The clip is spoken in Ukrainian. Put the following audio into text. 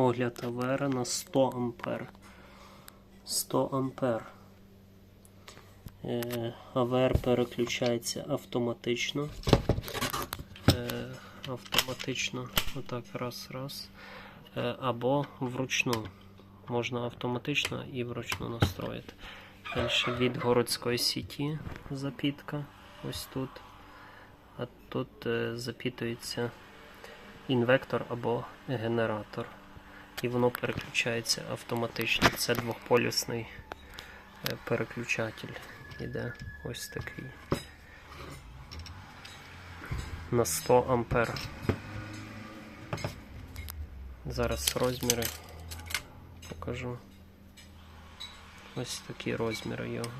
Огляд Авера на 100 ампер. 100 ампер. Е, АВР переключається автоматично. Е, автоматично, отак, раз, раз. Е, або вручну. Можна автоматично і вручну настроїти. Далі від городської сіті запітка. Ось тут. А тут запітується інвектор або генератор. І воно переключається автоматично. Це двохполюсний е, переключатель. Іде ось такий. На 100 ампер. Зараз розміри покажу. Ось такі розміри його.